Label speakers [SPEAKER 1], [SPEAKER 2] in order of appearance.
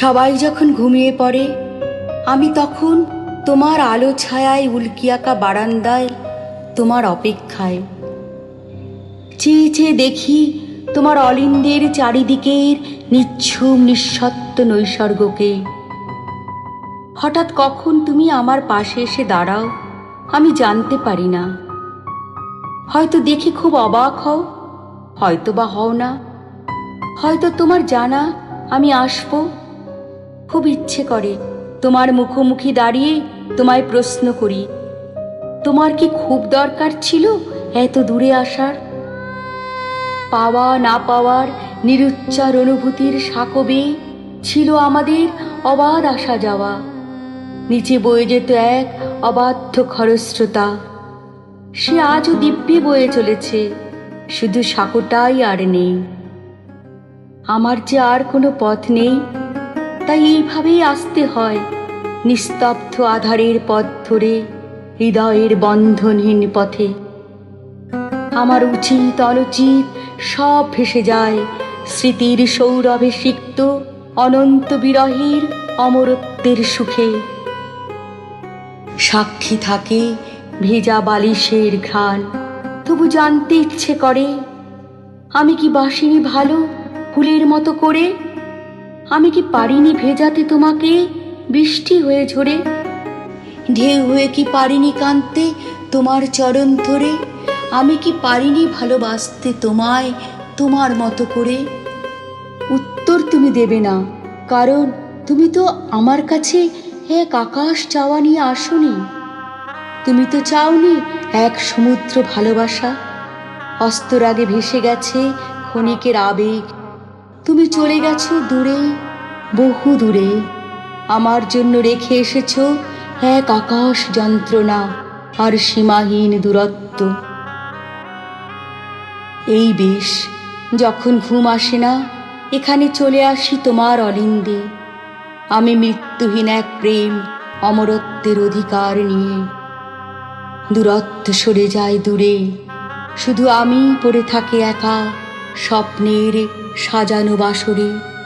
[SPEAKER 1] সবাই যখন ঘুমিয়ে পড়ে, আমি তখন তোমার আলো ছায়ায় উল্কিয়াকা বারান্দায় তোমার অপেক্ষায়। চেয়ে চেয়ে দেখি তোমার অলিন্দের চারিদিকের নিচ্ছুম নিঃসত্ব নৈসর্গকে। হঠাৎ কখন তুমি আমার পাশে এসে দাঁড়াও, আমি জানতে পারি না। হয়তো দেখে খুব অবাক হও হয়তো বা হও না। হয়তো তোমার জানা আমি আসব খুব ইচ্ছে করে। তোমার মুখোমুখি দাঁড়িয়ে তোমায় প্রশ্ন করি, তোমার কি খুব দরকার ছিল এত দূরে আসার? পাওয়া না পাওয়ার নিরুচ্চার অনুভূতির সাকবে ছিল আমাদের অবাধ আসা যাওয়া। নিচে বয়ে যেত এক অবাধ্য খরস্রোতা। সে আজও দিব্যে বয়ে চলেছে, শুধু সাঁকোটাই আর নেই। আমার যে আর কোনো পথ নেই তাই এইভাবেই আসতে হয়। নিস্তব্ধ আধারের পথ ধরে, হৃদয়ের বন্ধনহীন পথে। আমার উচিত অনুচিত সব ভেসে যায়। স্মৃতির সৌরভে সিক্ত অনন্ত বিরহের অমরত্বের সুখে। সাক্ষী থাকে ভেজা বালিশের ঘ্রাণ। তবু জানতে ইচ্ছে করে, আমি কি বাসিনি ভালো ফুলের মতো করে? আমি কি পারিনি ভেজাতে তোমাকে? বৃষ্টি হয়ে ঝরে। ঢেউ হয়ে কি পারিনি কাঁদতে তোমার চরণ ধরে? আমি কি পারিনি ভালোবাসতে তোমায় তোমার মতো করে? উত্তর তুমি দেবে না, কারণ তুমি তো আমার কাছে এক আকাশ চাওয়া নিয়ে আসনি। তুমি তো চাওনি এক সমুদ্র ভালোবাসা। অস্তর আগে ভেসে গেছে ক্ষণিকের আবেগ তুমি চলে গেছো দূরে, বহু দূরে। আমার জন্য রেখে এসেছ এক আকাশ যন্ত্রণা আর সীমাহীন দূরত্ব। এই বেশ, যখন ঘুম আসে না, এখানে চলে আসি তোমার অলিন্দে। আমি মৃত্যুহীন এক প্রেম অমরত্বের অধিকার নিয়ে। দূরত্ব সরে যায় দূরে, শুধু আমি পড়ে থাকি একা। স্বপ্নের সাজানো বাসরে